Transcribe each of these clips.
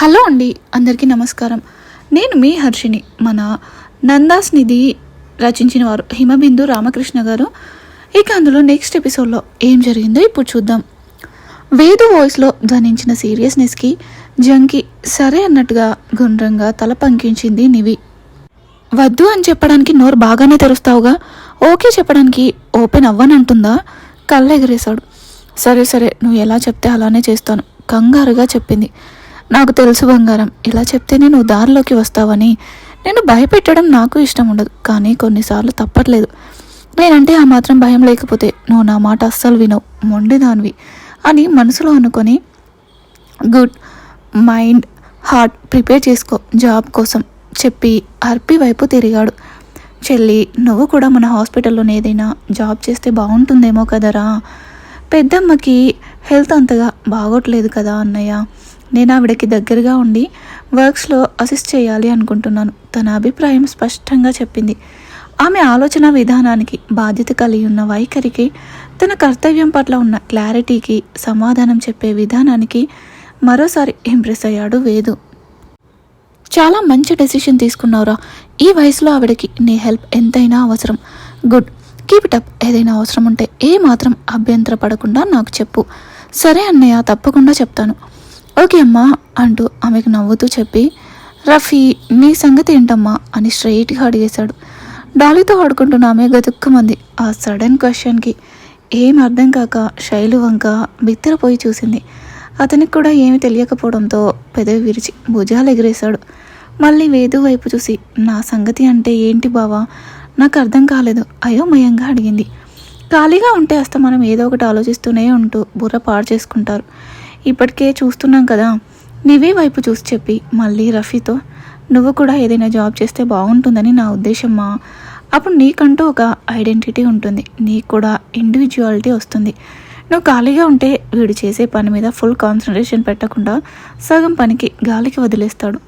Hello అండి అందరికీ నమస్కారం. నేను మీ హర్షిని మన నందాస్ నిధి రచించిన వారు హిమబిందు రామకృష్ణ గారు. ఇక అందులో నెక్స్ట్ ఎపిసోడ్లో ఏం జరిగిందో ఇప్పుడు చూద్దాం. వేదు వాయిస్లో ధ్వనించిన సీరియస్నెస్కి జంకి సరే అన్నట్టుగా గుండ్రంగా తల పంకించింది నివి. వద్దు అని చెప్పడానికి నోరు బాగానే తెరుస్తావుగా ఓకే చెప్పడానికి ఓపెన్ అవ్వనంటుందా? కళ్ళు ఎగరేశాడు సరే సరే నువ్వు ఎలా చెప్తే అలానే చేస్తాను కంగారుగా చెప్పింది. నాకు తెలుసు బంగారం. ఇలా చెప్తేనే నువ్వు దారిలోకి వస్తావని. నేను భయపెట్టడం నాకు ఇష్టం ఉండదు కానీ కొన్నిసార్లు తప్పట్లేదు. నేనంటే ఆ మాత్రం భయం లేకపోతే నువ్వు నా మాట అస్సలు వినవు మొండిదానివి అని మనసులో అనుకొని గుడ్ మైండ్ హార్ట్ ప్రిపేర్ చేసుకో జాబ్ కోసం చెప్పి అర్పి వైపు తిరిగాడు. చెల్లి నువ్వు కూడా మన హాస్పిటల్లోనే ఏదైనా జాబ్ చేస్తే బాగుంటుందేమో కదరా. పెద్దమ్మకి హెల్త్ అంతగా బాగోట్లేదు కదా అన్నయ్య. నేను ఆవిడకి దగ్గరగా ఉండి వర్క్స్లో అసిస్ట్ చేయాలి అనుకుంటున్నాను. తన అభిప్రాయం స్పష్టంగా చెప్పింది. ఆమె ఆలోచన విధానానికి బాధ్యత కలిగి ఉన్న వైఖరికి తన కర్తవ్యం పట్ల ఉన్న క్లారిటీకి సమాధానం చెప్పే విధానానికి మరోసారి ఇంప్రెస్ అయ్యాడు వేదు. చాలా మంచి డెసిషన్ తీసుకున్నావురా. ఈ వయసులో ఆవిడకి నీ హెల్ప్ ఎంతైనా అవసరం. గుడ్ కీప్ ఇట్ అప్ ఏదైనా అవసరం ఉంటే ఏ మాత్రం అభ్యంతర పడకుండా నాకు చెప్పు. సరే అన్నయ్య తప్పకుండా చెప్తాను. ఓకే అమ్మా అంటూ ఆమెకు నవ్వుతూ చెప్పి రఫీ నీ సంగతి ఏంటమ్మా? అని స్ట్రైట్గా అడిగేశాడు. డాలీతో ఆడుకుంటున్న ఆమె గతుక్కమంది ఆ సడన్ క్వశ్చన్కి ఏం అర్థం కాక శైలు వంక బిత్తరపోయి చూసింది. అతనికి కూడా ఏమి తెలియకపోవడంతో పెదవి విరిచి భుజాలు ఎగిరేశాడు. మళ్ళీ వేదు వైపు చూసి నా సంగతి అంటే ఏంటి బావా? నాకు అర్థం కాలేదు. అయోమయంగా అడిగింది. ఖాళీగా ఉంటే అస్త మనం ఏదో ఒకటి ఆలోచిస్తూనే ఉంటూ బుర్ర పాడు చేసుకుంటారు. ఇప్పటికే చూస్తున్నాం కదా. నీవే వైపు చూసి చెప్పి మళ్ళీ రఫీతో నువ్వు కూడా ఏదైనా జాబ్ చేస్తే బాగుంటుందని నా ఉద్దేశమ్మా. అప్పుడు నీకంటూ ఒక ఐడెంటిటీ ఉంటుంది. నీకు కూడా ఇండివిజువాలిటీ వస్తుంది. నువ్వు ఖాళీగా ఉంటే వీడు చేసే పని మీద ఫుల్ కాన్సన్ట్రేషన్ పెట్టకుండా సగం పనికి గాలికి వదిలేస్తాడు.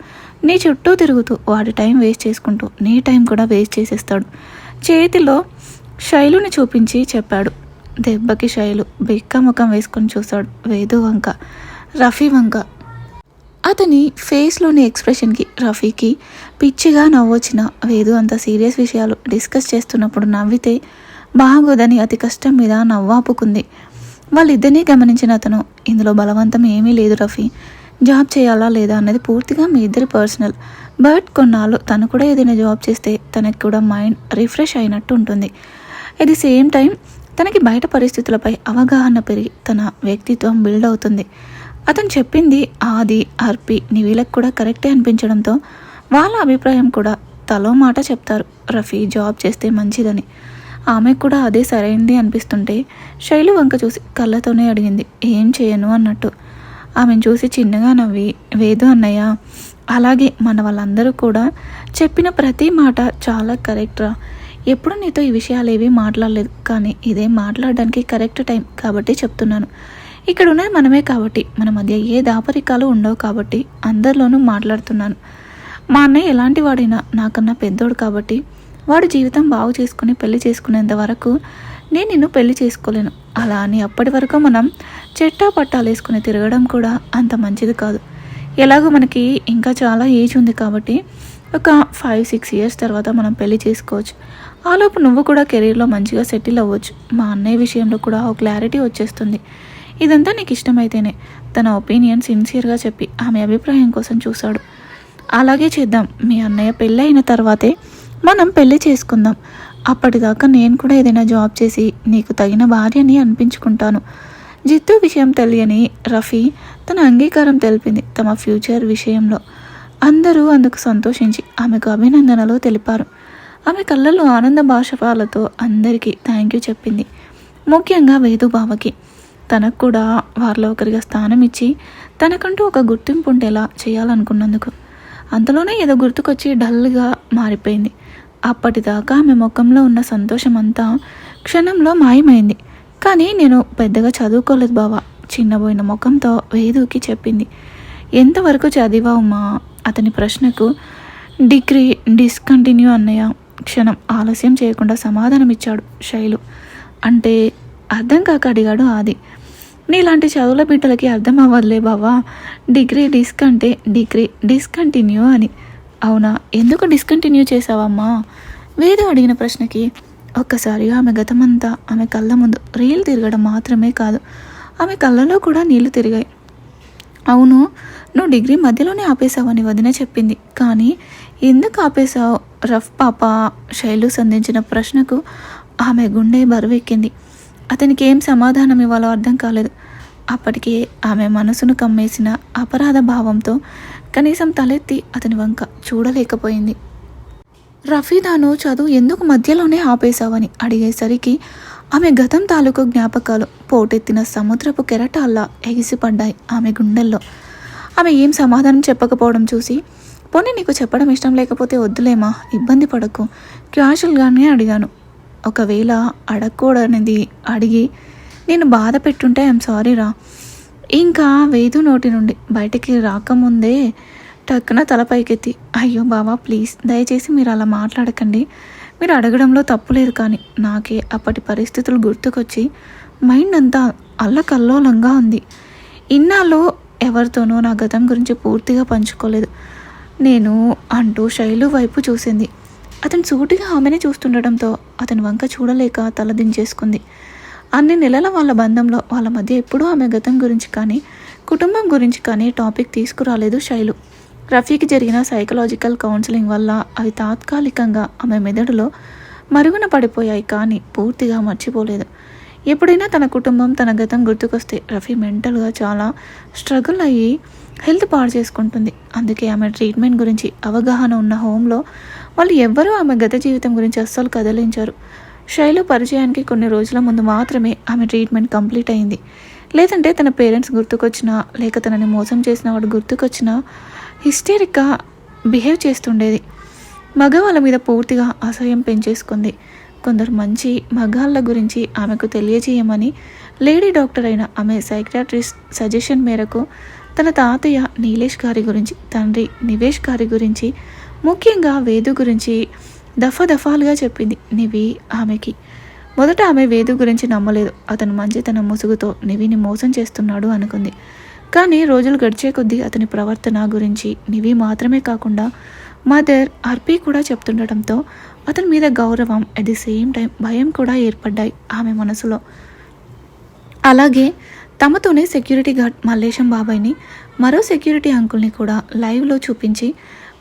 నీ చుట్టూ తిరుగుతూ వాడి టైం వేస్ట్ చేసుకుంటూ నీ టైం కూడా వేస్ట్ చేసేస్తాడు. చేతిలో శైలుని చూపించి చెప్పాడు. దెబ్బకి శైలు. బిక్క ముఖం వేసుకొని చూశాడు వేదు వంక. రఫీ వంక. అతని ఫేస్లోని ఎక్స్ప్రెషన్కి రఫీకి పిచ్చిగా నవ్వొచ్చిన వేదు అంత సీరియస్ విషయాలు డిస్కస్ చేస్తున్నప్పుడు నవ్వితే బాగోదని అతి కష్టం మీద నవ్వాపుకుంది. వాళ్ళిద్దరినీ గమనించిన అతను ఇందులో బలవంతం ఏమీ లేదు రఫీ. జాబ్ చేయాలా లేదా అన్నది పూర్తిగా మీ ఇద్దరి పర్సనల్. బట్ కొన్నాళ్ళు తను కూడా ఏదైనా జాబ్ చేస్తే తనకి కూడా మైండ్ రిఫ్రెష్ అయినట్టు ఉంటుంది. ఎట్ ది సేమ్ టైం తనకి బయట పరిస్థితులపై అవగాహన పెరిగి తన వ్యక్తిత్వం బిల్డ్ అవుతుంది. అతను చెప్పింది ఆది అర్పి నివీలకు కూడా కరెక్టే అనిపించడంతో వాళ్ళ అభిప్రాయం కూడా తలో మాట చెప్తారు. రఫీ జాబ్ చేస్తే మంచిదని. ఆమెకు కూడా అదే సరైంది అనిపిస్తుంటే శైలు వంక చూసి కళ్ళతోనే అడిగింది ఏం చేయను? అన్నట్టు. ఆమెను చూసి చిన్నగా నవ్వి వేదు అన్నయ్య అలాగే మన వాళ్ళందరూ కూడా చెప్పిన ప్రతి మాట చాలా కరెక్ట్రా ఎప్పుడు నీతో ఈ విషయాలు ఏవి మాట్లాడలేదు కానీ ఇదే మాట్లాడడానికి కరెక్ట్ టైం కాబట్టి చెప్తున్నాను. ఇక్కడ ఉన్నది మనమే కాబట్టి మన మధ్య ఏ దాపరికాలు ఉండవు కాబట్టి అందరిలోనూ మాట్లాడుతున్నాను. మా అన్నయ్య ఎలాంటి వాడైనా నాకన్నా పెద్దోడు కాబట్టి వాడు జీవితం బాగు చేసుకుని పెళ్ళి చేసుకునేంత వరకు నేను నిన్ను పెళ్ళి చేసుకోలేను. అలా అని అప్పటి వరకు మనం చెట్టా పట్టాలు వేసుకుని తిరగడం కూడా అంత మంచిది కాదు. ఎలాగో మనకి ఇంకా చాలా ఏజ్ ఉంది కాబట్టి ఒక ఫైవ్ సిక్స్ ఇయర్స్ తర్వాత మనం పెళ్ళి చేసుకోవచ్చు. ఆలోపు నువ్వు కూడా కెరీర్లో మంచిగా సెటిల్ అవ్వచ్చు. మా అన్నయ్య విషయంలో కూడా ఒక క్లారిటీ వచ్చేస్తుంది. ఇదంతా నీకు ఇష్టమైతేనే. తన ఒపీనియన్ సిన్సియర్గా చెప్పి ఆమె అభిప్రాయం కోసం చూశాడు. అలాగే చేద్దాం. మీ అన్నయ్య పెళ్ళి అయిన తర్వాతే మనం పెళ్ళి చేసుకుందాం. అప్పటిదాకా నేను కూడా ఏదైనా జాబ్ చేసి నీకు తగిన భార్యని అనిపించుకుంటాను. జిత్తు విషయం తెలియని రఫీ తన అంగీకారం తెలిపింది తమ ఫ్యూచర్ విషయంలో. అందరూ అందుకు సంతోషించి ఆమెకు అభినందనలు తెలిపారు. ఆమె కళ్ళల్లో ఆనంద భాషపాలతో అందరికీ థ్యాంక్ యూ చెప్పింది. ముఖ్యంగా వేదు బావకి తనకు కూడా వారిలో ఒకరిగా స్థానం ఇచ్చి తనకంటూ ఒక గుర్తింపు ఉండేలా చేయాలనుకున్నందుకు. అంతలోనే ఏదో గుర్తుకొచ్చి డల్గా మారిపోయింది. అప్పటిదాకా ఆమె ముఖంలో ఉన్న సంతోషం అంతా క్షణంలో మాయమైంది. కానీ నేను పెద్దగా చదువుకోలేదు బావా. చిన్నబోయిన ముఖంతో వేదుకి చెప్పింది. ఎంతవరకు చదివావు మా అతని ప్రశ్నకు డిగ్రీ డిస్కంటిన్యూ అన్నయ్య క్షణం ఆలస్యం చేయకుండా సమాధానం ఇచ్చాడు శైలు. అంటే అర్థం కాక అడిగాడు ఆది. నీలాంటి చదువుల బిడ్డలకి అర్థం అవ్వదులే బావా. డిగ్రీ డిస్కంటే డిగ్రీ డిస్కంటిన్యూ అని. అవునా? ఎందుకు డిస్కంటిన్యూ చేసావమ్మా వేద అడిగిన ప్రశ్నకి ఒక్కసారి ఆమె గతమంతా ఆమె కళ్ళ ముందు రీల్ తిరగడం మాత్రమే కాదు ఆమె కళ్ళలో కూడా నీళ్ళు తిరిగాయి. అవును నువ్వు డిగ్రీ మధ్యలోనే ఆపేశావని వదిన చెప్పింది. కానీ ఎందుకు ఆపేశావు? రఫ్ పాప శైలు సంధించిన ప్రశ్నకు ఆమె గుండె బరువెక్కింది. అతనికి ఏం సమాధానం ఇవ్వాలో అర్థం కాలేదు. అప్పటికే ఆమె మనసును కమ్మేసిన అపరాధ భావంతో కనీసం తలెత్తి అతని వంక చూడలేకపోయింది. రఫీదాను చదువు ఎందుకు మధ్యలోనే ఆపేశావని అడిగేసరికి ఆమె గతం తాలూకు జ్ఞాపకాలు పోటెత్తిన సముద్రపు కెరటాల్లా ఎగిసిపడ్డాయి ఆమె గుండెల్లో. ఆమె ఏం సమాధానం చెప్పకపోవడం చూసి పోనీ నీకు చెప్పడం ఇష్టం లేకపోతే వద్దులేమా? ఇబ్బంది పడకు. క్యాజువల్గానే అడిగాను. ఒకవేళ అడగకూడనిది అడిగి నేను బాధ పెట్టుంటే ఐఎమ్ సారీ రా. ఇంకా వేదు నోటి నుండి బయటికి రాకముందే టక్కున తల పైకెత్తి అయ్యో బావా ప్లీజ్ దయచేసి మీరు అలా మాట్లాడకండి. మీరు అడగడంలో తప్పు లేదు కానీ నాకే అప్పటి పరిస్థితులు గుర్తుకొచ్చి మైండ్ అంతా అల్లకల్లోలంగా ఉంది. ఇన్నాళ్ళు ఎవరితోనూ నా గతం గురించి పూర్తిగా పంచుకోలేదు. నేను అంటూ శైలు వైపు చూసింది. అతను సూటిగా ఆమెనే చూస్తుండటంతో అతని వంక చూడలేక తలదించేసుకుంది అన్ని నెలల వాళ్ళ బంధంలో వాళ్ళ మధ్య ఎప్పుడూ ఆమె గతం గురించి కానీ కుటుంబం గురించి కానీ టాపిక్ తీసుకురాలేదు శైలు. రఫీకి జరిగిన సైకలాజికల్ కౌన్సిలింగ్ వల్ల అవి తాత్కాలికంగా ఆమె మెదడులో మరుగున పడిపోయాయి కానీ పూర్తిగా మర్చిపోలేదు. ఎప్పుడైనా తన కుటుంబం తన గతం గుర్తుకొస్తే రఫీ మెంటల్గా చాలా స్ట్రగుల్ అయ్యి హెల్త్ పాడు చేసుకుంటుంది. అందుకే ఆమె ట్రీట్మెంట్ గురించి అవగాహన ఉన్న హోంలో వాళ్ళు ఎవ్వరూ ఆమె గత జీవితం గురించి అస్సలు కదలించారు. శైలు పరిచయానికి కొన్ని రోజుల ముందు మాత్రమే ఆమె ట్రీట్మెంట్ కంప్లీట్ అయింది. లేదంటే తన పేరెంట్స్ గుర్తుకొచ్చినా లేక తనని మోసం చేసిన వాడు గుర్తుకొచ్చినా హిస్టరిక్గా బిహేవ్ చేస్తుండేది. మగవాళ్ళ మీద పూర్తిగా అసహ్యం పెంచేసుకుంది. కొందరు మంచి మగాళ్ళ గురించి ఆమెకు తెలియజేయమని లేడీ డాక్టర్ అయిన ఆమె సైక్రాట్రిస్ట్ సజెషన్ మేరకు తన తాతయ్య నీలేష్ గారి గురించి తండ్రి నివేష్ గారి గురించి ముఖ్యంగా వేదు గురించి దఫా దఫాలుగా చెప్పింది నివి ఆమెకి. మొదట ఆమె వేదు గురించి నమ్మలేదు. అతను మంచితన ముసుగుతో నివిని మోసం చేస్తున్నాడు అనుకుంది. కానీ రోజులు గడిచే కొద్దీ అతని ప్రవర్తన గురించి నివి మాత్రమే కాకుండా మదర్ అర్పి కూడా చెప్తుండటంతో అతని మీద గౌరవం అట్ ది సేమ్ టైం భయం కూడా ఏర్పడ్డాయి ఆమె మనసులో. అలాగే తమతోనే సెక్యూరిటీ గార్డ్ మల్లేశం బాబాయ్ని మరో సెక్యూరిటీ అంకుల్ని కూడా లైవ్లో చూపించి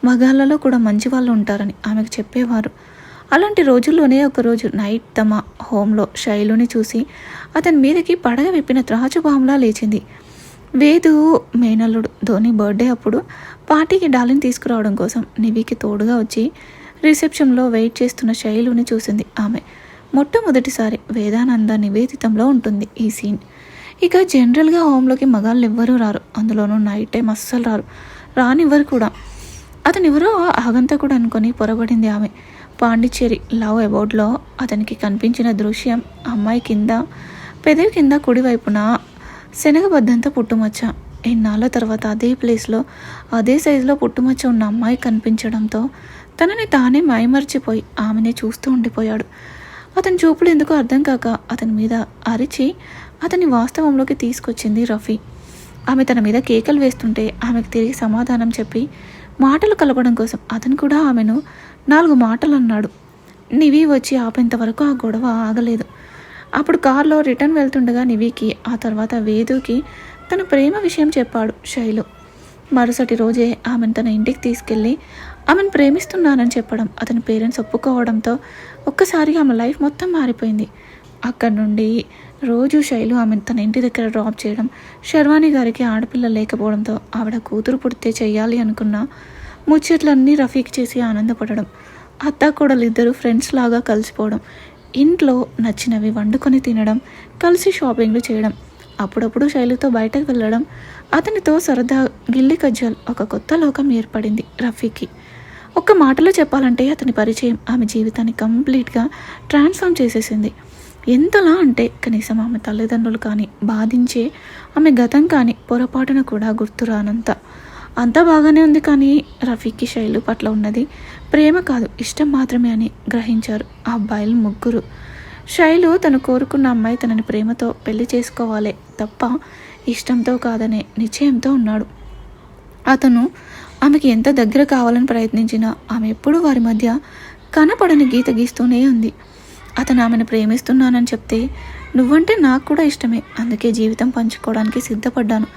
మగాళ్ళలో కూడా మంచి వాళ్ళు ఉంటారని ఆమెకు చెప్పేవారు. అలాంటి రోజుల్లోనే ఒకరోజు నైట్ తమ హోంలో శైలుని చూసి అతని మీదకి పడగ విప్పిన త్రాచుబాంలా లేచింది. వేదు మేనల్లుడు ధోని బర్త్డే అప్పుడు పార్టీకి డాలిని తీసుకురావడం కోసం నివికి తోడుగా వచ్చి రిసెప్షన్లో వెయిట్ చేస్తున్న శైలుని చూసింది ఆమె. మొట్టమొదటిసారి వేదానంద నివేదితంలో ఉంటుంది ఈ సీన్. ఇక జనరల్గా హోమ్లోకి మగాళ్ళు ఎవ్వరూ రారు. అందులోనూ నైట్ టైం అస్సలు రారు. రానివ్వరు కూడా. అతనివరో ఎవరో ఆగంతకుడు అనుకొని పొరబడింది ఆమె. పాండిచ్చేరి లవ్ అబౌట్లో అతనికి కనిపించిన దృశ్యం అమ్మాయి కింద పెదవి కింద కుడివైపున శనగబద్దంతా పుట్టుమచ్చ. ఎన్నాళ్ళ తర్వాత అదే ప్లేస్లో అదే సైజులో పుట్టుమచ్చ ఉన్న అమ్మాయి కనిపించడంతో తనని తానే మైమర్చిపోయి ఆమెనే చూస్తూ ఉండిపోయాడు. అతని చూపులు ఎందుకో అర్థం కాక అతని మీద అరిచి అతని వాస్తవంలోకి తీసుకొచ్చింది రఫీ. ఆమె తన మీద కేకలు వేస్తుంటే ఆమెకు తిరిగి సమాధానం చెప్పి మాటలు కలపడం కోసం అతను కూడా ఆమెను నాలుగు మాటలు అన్నాడు నివి వచ్చి ఆపేంత వరకు ఆ గొడవ ఆగలేదు. అప్పుడు కారులో రిటర్న్ వెళ్తుండగా నివికి ఆ తర్వాత వేదుకి తన ప్రేమ విషయం చెప్పాడు శైలు. మరుసటి రోజే ఆమెను తన ఇంటికి తీసుకెళ్ళి ఆమెను ప్రేమిస్తున్నానని చెప్పడం అతని పేరెంట్స్ ఒప్పుకోవడంతో ఒక్కసారి ఆమె లైఫ్ మొత్తం మారిపోయింది. అక్కడి నుండి రోజు శైలు ఆమెను తన ఇంటి దగ్గర డ్రాప్ చేయడం శర్వాణి గారికి ఆడపిల్ల లేకపోవడంతో ఆవిడ కూతురు పుడితే చేయాలి అనుకున్న ముచ్చట్లన్నీ రఫీక్ చేసి ఆనందపడడం అత్త ఇద్దరు ఫ్రెండ్స్ లాగా కలిసిపోవడం ఇంట్లో నచ్చినవి వండుకొని తినడం కలిసి షాపింగ్లు చేయడం అప్పుడప్పుడు శైలితో బయటకు వెళ్ళడం అతనితో సరదా గిల్లి కజ్జాల్ ఒక కొత్త లోకం ఏర్పడింది రఫీకి. ఒక్క మాటలో చెప్పాలంటే అతని పరిచయం ఆమె జీవితాన్ని కంప్లీట్గా ట్రాన్స్ఫార్మ్ చేసేసింది. ఎంతలా అంటే కనీసం ఆమె తల్లిదండ్రులు కానీ బాధించే ఆమె గతం కానీ పొరపాటున కూడా గుర్తురానంత అంతా బాగానే ఉంది కానీ రఫీకి శైలు పట్ల ఉన్నది ప్రేమ కాదు ఇష్టం మాత్రమే అని గ్రహించారు ఆ అబ్బాయిలు ముగ్గురు. శైలు తను కోరుకున్న అమ్మాయి తనని ప్రేమతో పెళ్ళి చేసుకోవాలి తప్ప ఇష్టంతో కాదనే నిశ్చయంతో ఉన్నాడు. అతను ఆమెకి ఎంత దగ్గర కావాలని ప్రయత్నించినా ఆమె ఎప్పుడూ వారి మధ్య కనపడని గీత గీస్తూనే ఉంది. అతను ఆమెను ప్రేమిస్తున్నానని చెప్తే నువ్వంటే నాకు కూడా ఇష్టమే అందుకే జీవితం పంచుకోవడానికి సిద్ధపడ్డాను.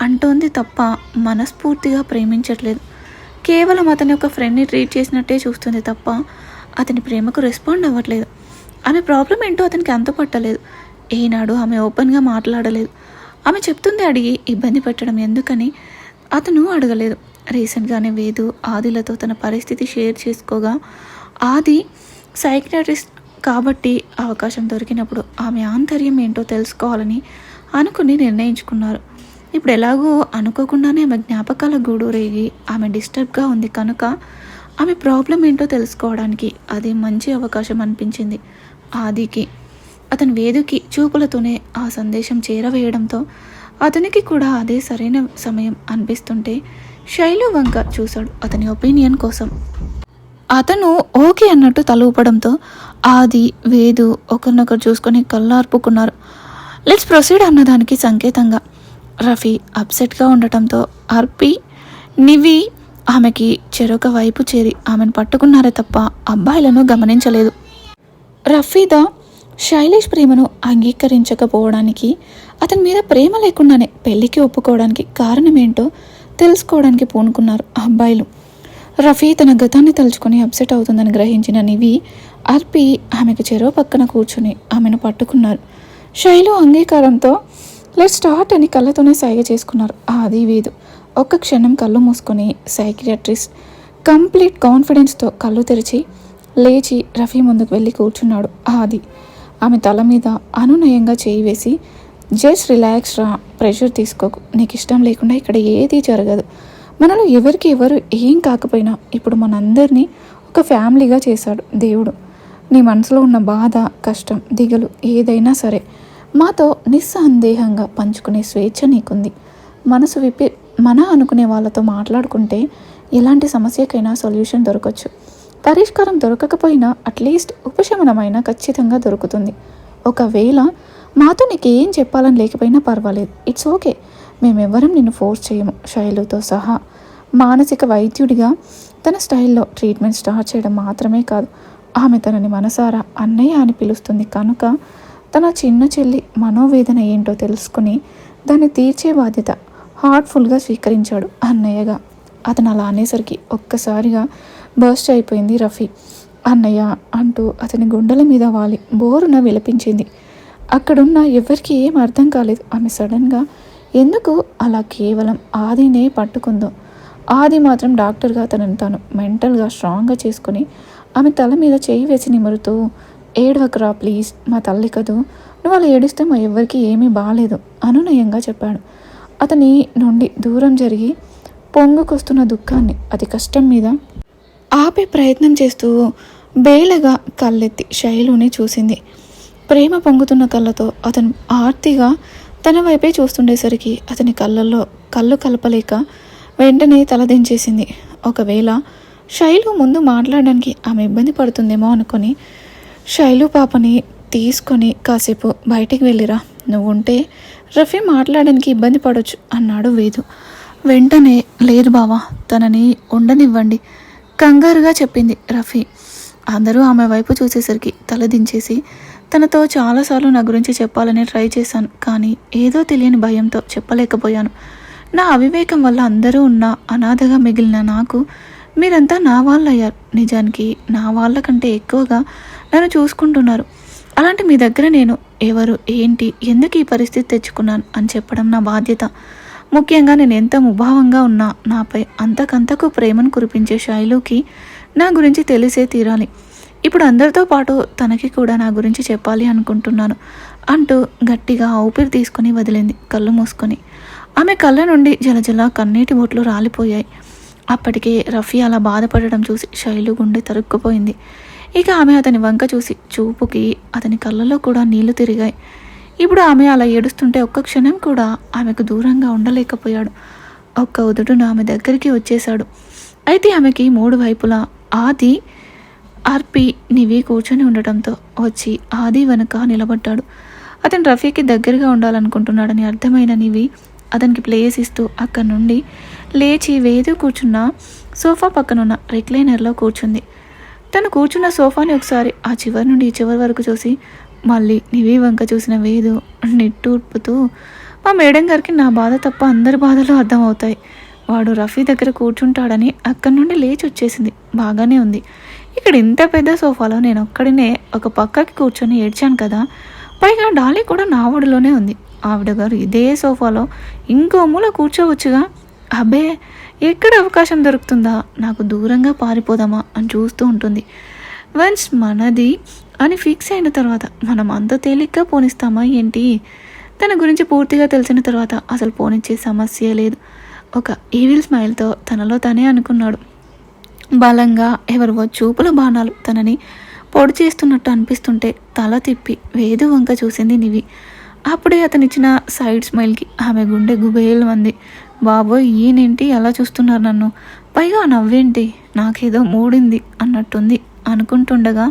అంటోంది తప్ప మనస్ఫూర్తిగా ప్రేమించట్లేదు. కేవలం అతని ఒక ఫ్రెండ్ని ట్రీట్ చేసినట్టే చూస్తుంది తప్ప అతని ప్రేమకు రెస్పాండ్ అవ్వట్లేదు. ఆమె ప్రాబ్లం ఏంటో అతనికి అంతుపట్టలేదు ఏనాడు ఆమె ఓపెన్గా మాట్లాడలేదు. ఆమె చెప్తుంది అడిగి ఇబ్బంది పెట్టడం ఎందుకని అతను అడగలేదు. రీసెంట్గానే వేదు ఆదిలతో తన పరిస్థితి షేర్ చేసుకోగా ఆది సైక్రటిస్ట్ కాబట్టి అవకాశం దొరికినప్పుడు ఆమె ఆంతర్యం ఏంటో తెలుసుకోవాలని అనుకుని నిర్ణయించుకున్నారు. ఇప్పుడు ఎలాగో అనుకోకుండానే ఆమె జ్ఞాపకాల గూడు రేగి ఆమె డిస్టర్బ్గా ఉంది కనుక ఆమె ప్రాబ్లం ఏంటో తెలుసుకోవడానికి అది మంచి అవకాశం అనిపించింది. ఆదికి. అతని వేదికి చూపులతోనే ఆ సందేశం చేరవేయడంతో అతనికి కూడా అదే సరైన సమయం అనిపిస్తుంటే శైలు వంక చూశాడు అతని ఒపీనియన్ కోసం. అతను ఓకే అన్నట్టు తల ఊపడంతో ఆది వేదు ఒకరినొకరు చూసుకొని కళ్ళార్పుకున్నారు. లెట్స్ ప్రొసీడ్ అన్నదానికి సంకేతంగా. రఫీ అప్సెట్గా ఉండటంతో అర్పి నివి ఆమెకి చెరొక వైపు చేరి ఆమెను పట్టుకున్నారే తప్ప అబ్బాయిలను గమనించలేదు. రఫీదా శైలేష్ ప్రేమను అంగీకరించకపోవడానికి అతని మీద ప్రేమ లేకుండానే పెళ్ళికి ఒప్పుకోవడానికి కారణమేంటో తెలుసుకోవడానికి పూనుకున్నారు ఆ అబ్బాయిలు. రఫీ తన గతాన్ని తలుచుకొని అప్సెట్ అవుతుందని గ్రహించిన నివి అర్పి ఆమెకు చెరో పక్కన కూర్చుని ఆమెను పట్టుకున్నారు. శైలు అంగీకారంతో లెట్ స్టార్ట్ అని కళ్ళతోనే సైగ చేసుకున్నారు. అది వీధు ఒక్క క్షణం కళ్ళు మూసుకొని సైకియాట్రిస్ట్ కంప్లీట్ కాన్ఫిడెన్స్తో కళ్ళు తెరిచి లేచి రఫీ ముందుకు వెళ్ళి కూర్చున్నాడు. ఆది ఆమె తల మీద అనునయంగా చేయి వేసి జస్ట్ రిలాక్స్ రా ప్రెషర్ తీసుకోకు. నీకు ఇష్టం లేకుండా ఇక్కడ ఏది జరగదు. మనలో ఎవరికి ఎవరు ఏం కాకపోయినా ఇప్పుడు మనందరినీ ఒక ఫ్యామిలీగా చేశాడు దేవుడు. నీ మనసులో ఉన్న బాధ కష్టం దిగులు ఏదైనా సరే మాతో నిస్సందేహంగా పంచుకునే స్వేచ్ఛ నీకుంది. మనసు విప్పి మన అనుకునే వాళ్ళతో మాట్లాడుకుంటే ఎలాంటి సమస్యకైనా సొల్యూషన్ దొరకచ్చు. పరిష్కారం దొరకకపోయినా అట్లీస్ట్ ఉపశమనమైనా ఖచ్చితంగా దొరుకుతుంది. ఒకవేళ మాతో నీకు ఏం చెప్పాలని లేకపోయినా పర్వాలేదు. It's okay. మేమెవ్వరం నిన్ను ఫోర్స్ చేయము. శైలుతో సహా మానసిక వైద్యుడిగా తన స్టైల్లో ట్రీట్మెంట్ స్టార్ట్ చేయడం మాత్రమే కాదు ఆమె తనని మనసారా అన్నయ్య అని పిలుస్తుంది. కనుక తన చిన్న చెల్లి మనోవేదన ఏంటో తెలుసుకుని దాన్ని తీర్చే బాధ్యత హార్ట్ఫుల్గా స్వీకరించాడు అన్నయ్యగా. అతను అలా అనేసరికి ఒక్కసారిగా బర్స్ట్ అయిపోయింది రఫీ. అన్నయ్య అంటూ అతని గుండెల మీద వాలి బోరున విలపించింది. అక్కడున్న ఎవరికీ ఏం అర్థం కాలేదు. ఆమె సడన్గా ఎందుకు? అలా కేవలం ఆదినే పట్టుకుందో. ఆది మాత్రం డాక్టర్గా తనను తాను మెంటల్గా స్ట్రాంగ్గా చేసుకొని ఆమె తల మీద చేయి వేసి నిమురుతూ ఏడవకరా ప్లీజ్ మా తల్లి కదూ. నువ్వు అలా ఏడిస్తే మా ఎవ్వరికి ఏమీ బాగాలేదు అనునయంగా చెప్పాడు. అతని నుండి దూరం జరిగి పొంగుకొస్తున్న దుఃఖాన్ని అతి కష్టం మీద ఆపే ప్రయత్నం చేస్తూ బేలగా కళ్ళెత్తి శైలుని చూసింది. ప్రేమ పొంగుతున్న కళ్ళతో అతను ఆర్తిగా తన వైపే చూస్తుండేసరికి అతని కళ్ళల్లో కళ్ళు కలపలేక వెంటనే తలదించేసింది ఒకవేళ శైలు ముందు మాట్లాడడానికి ఆమె ఇబ్బంది పడుతుందేమో అనుకొని శైలు పాపని తీసుకొని కాసేపు బయటికి వెళ్ళిరా. నువ్వు ఉంటే రఫీ మాట్లాడడానికి ఇబ్బంది పడవచ్చు అన్నాడు వేదు. వెంటనే లేదు బావా తనని ఉండనివ్వండి. కంగారుగా చెప్పింది రఫీ. అందరూ ఆమె వైపు చూసేసరికి తల దించేసి తనతో చాలాసార్లు నా గురించి చెప్పాలని ట్రై చేశాను కానీ ఏదో తెలియని భయంతో చెప్పలేకపోయాను. నా అవివేకం వల్ల అందరూ ఉన్న అనాథగా మిగిలిన నాకు మీరంతా నా వాళ్ళు అయ్యారు నిజానికి నా వాళ్ళ కంటే ఎక్కువగా నన్ను చూసుకుంటున్నారు. అలాంటి మీ దగ్గర నేను ఎవరు ఏంటి ఎందుకు ఈ పరిస్థితి తెచ్చుకున్నాను అని చెప్పడం నా బాధ్యత. ముఖ్యంగా నేను ఎంత ముభావంగా ఉన్నా నాపై అంతకంతకు ప్రేమను కురిపించే శైలుకి నా గురించి తెలిసే తీరాలి. ఇప్పుడు అందరితో పాటు తనకి కూడా నా గురించి చెప్పాలి అనుకుంటున్నాను అంటూ గట్టిగా ఊపిరి తీసుకొని వదిలింది కళ్ళు మూసుకొని. ఆమె కళ్ళ నుండి జలజల కన్నీటి బొట్లు రాలిపోయాయి. అప్పటికే రఫీ అలా బాధపడడం చూసి శైలు గుండె తరుక్కుపోయింది. ఇక ఆమె అతని వంక చూసి చూపుకి అతని కళ్ళలో కూడా నీళ్ళు తిరిగాయి. ఇప్పుడు ఆమె అలా ఏడుస్తుంటే ఒక్క క్షణం కూడా ఆమెకు దూరంగా ఉండలేకపోయాడు. ఒక్క ఉదుడును ఆమె దగ్గరికి వచ్చేశాడు. అయితే ఆమెకి మూడు వైపులా ఆది ఆర్పి నివి కూర్చొని ఉండటంతో వచ్చి ఆది వెనుక నిలబడ్డాడు. అతను రఫీకి దగ్గరగా ఉండాలనుకుంటున్నాడని అర్థమైన నివి అతనికి ప్లేస్ ఇస్తూ అక్కడి నుండి లేచి వేదు కూర్చున్న సోఫా పక్కనున్న రిక్లైనర్లో కూర్చుంది. తను కూర్చున్న సోఫాని ఒకసారి ఆ చివరి నుండి ఈ చివరి వరకు చూసి మళ్ళీ నివి వంక చూసిన వేదు నిట్టూర్పుతూ మా మేడం గారికి నా బాధ తప్ప అందరి బాధలు అర్థమవుతాయి. వాడు రఫీ దగ్గర కూర్చుంటాడని అక్కడి నుండి లేచి వచ్చేసింది. బాగానే ఉంది. ఇక్కడ ఇంత పెద్ద సోఫాలో నేను ఒక్కడినే ఒక పక్కకి కూర్చొని ఏడ్చాను కదా పైగా డాలీ కూడా నా ఒడిలోనే ఉంది. ఆవిడ గారు ఇదే సోఫాలో ఇంకో మూల కూర్చోవచ్చుగా? అబ్బే ఎక్కడ అవకాశం దొరుకుతుందా? నాకు దూరంగా పారిపోదామా అని చూస్తూ ఉంటుంది. వన్స్ మనది అని ఫిక్స్ అయిన తర్వాత మనం అంత తేలిగ్గా పోనిస్తామా ఏంటి? తన గురించి పూర్తిగా తెలిసిన తర్వాత అసలు పోనిచ్చే సమస్య లేదు. ఒక ఈవిల్ స్మైల్తో తనలో తనే అనుకున్నాడు. బలంగా ఎవరివో చూపుల బాణాలు తనని పొడి చేస్తున్నట్టు అనిపిస్తుంటే తల తిప్పి వేదు వంక చూసింది నివి. అప్పుడే అతనిచ్చిన సైడ్ స్మైల్కి ఆమె గుండె గుబేలు మంది బాబోయ్ ఈయనేంటి? అలా చూస్తున్నారు నన్ను? పైగా నవ్వేంటి? నాకేదో మూడింది అన్నట్టుంది అనుకుంటుండగా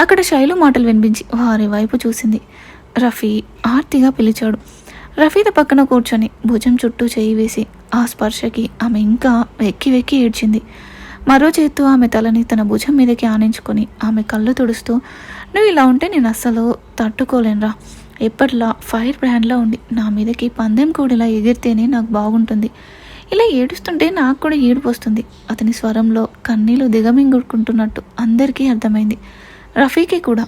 అక్కడ శైలు మాటలు వినిపించి వారి వైపు చూసింది. రఫీ ఆర్తిగా పిలిచాడు. రఫీద పక్కన కూర్చొని భుజం చుట్టూ చేయి వేసి ఆ స్పర్శకి ఆమె ఇంకా వెక్కి వెక్కి ఏడ్చింది. మరో చేత్తో ఆమె తలని తన భుజం మీదకి ఆనించుకొని ఆమె కళ్ళు తుడుస్తూ నువ్వు ఇలా ఉంటే నేను అస్సలు తట్టుకోలేనురా. ఎప్పట్లా ఫైర్ బ్రాండ్లా ఉండి నా మీదకి పందెం కోడిలా ఎగిరితేనే నాకు బాగుంటుంది. ఇలా ఏడుస్తుంటే నాకు కూడా ఏడుపు వస్తుంది. అతని స్వరంలో కన్నీళ్ళు దిగమింగుకుంటున్నట్టు అందరికీ అర్థమైంది. రఫీకి కూడా.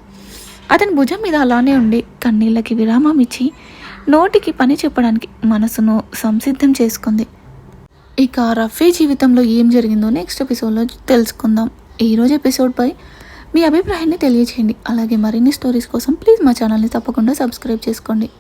అతని భుజం మీద అలానే ఉండి కన్నీళ్ళకి విరామం ఇచ్చి నోటికి పని చెప్పడానికి మనసును సంసిద్ధం చేసుకుంది. ఇక రఫీ జీవితంలో ఏం జరిగిందో నెక్స్ట్ ఎపిసోడ్లో తెలుసుకుందాం. ఈరోజు ఎపిసోడ్పై మీ అభిప్రాయాన్ని తెలియచేయండి. అలాగే మరిన్ని స్టోరీస్ కోసం ప్లీజ్ మా ఛానల్ని తప్పకుండా సబ్స్క్రైబ్ చేసుకోండి.